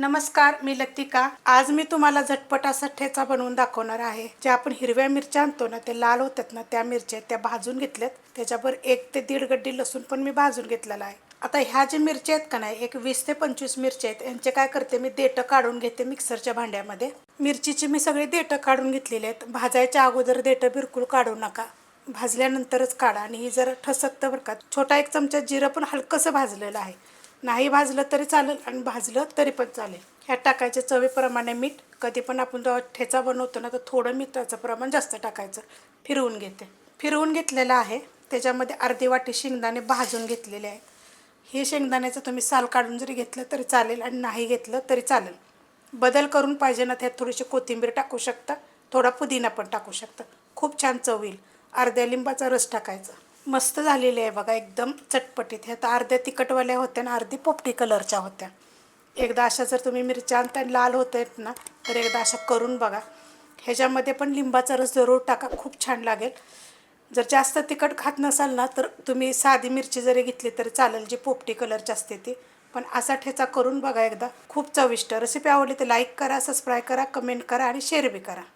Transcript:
नमस्कार मी लतिका. आज मी तुम्हाला झटपट असा ठेचा बनवून दाखवणार आहे. जे आपण हिरव्या मिरच्या आणतो ना ते लाल होतात ना त्या मिरच्या त्या भाजून घेतल्यात. त्याच्यावर एक ते दीड गड्डी लसूण पण मी भाजून घेतलेला आहे. आता ह्या जे मिरच्या आहेत का नाही एक वीस ते पंचवीस मिरच्या आहेत. यांचे काय करते मी देठं काढून घेते मिक्सरच्या भांड्यामध्ये. मिरचीची मी सगळी देठं काढून घेतलेली आहेत. भाजायच्या अगोदर देठं बिलकुल काढू नका. भाजल्यानंतरच काढा. आणि ही जर ठसकतं बरं का. छोटा एक चमचा जिरं पण हलकंसं भाजलेलं आहे. नाही भाजलं तरी चालेल आणि भाजलं तरी पण चालेल. ह्यात टाकायचे चवीप्रमाणे मीठ. कधी पण आपण जेव्हा ठेचा बनवतो ना तर थोडं मिठाचं प्रमाण जास्त टाकायचं. फिरवून घेते. फिरवून घेतलेलं आहे. त्याच्यामध्ये अर्धी वाटी शेंगदाणे भाजून घेतलेले आहेत हे शेंगदाण्याचं तुम्ही साल काढून जरी घेतलं तरी चालेल आणि नाही घेतलं तरी चालेल. बदल करून पाहिजे ना त्यात थोडीशी कोथिंबीर टाकू शकता. थोडा पुदिना पण टाकू शकता. खूप छान चव येईल. अर्ध्या लिंबाचा रस टाकायचा. मस्त झालेली आहे बघा एकदम चटपटीत. ह्या तर अर्ध्या तिखटवाल्या होत्या आणि अर्धी पोपटी कलरच्या होत्या. एकदा अशा जर तुम्ही मिरच्या आणता लाल होत आहेत ना तर एकदा अशा करून बघा. ह्याच्यामध्ये पण लिंबाचा रस जरूर टाका खूप छान लागेल. जर जास्त तिखट खात नसाल ना तर तुम्ही साधी मिरची जरी घेतली तरी चालेल जी पोपटी कलरची असते ती. पण असा ठेचा करून बघा एकदा. खूप चविष्ट. रेसिपी आवडली तर लाईक करा सबस्क्राईब करा कमेंट करा आणि शेअर बी करा.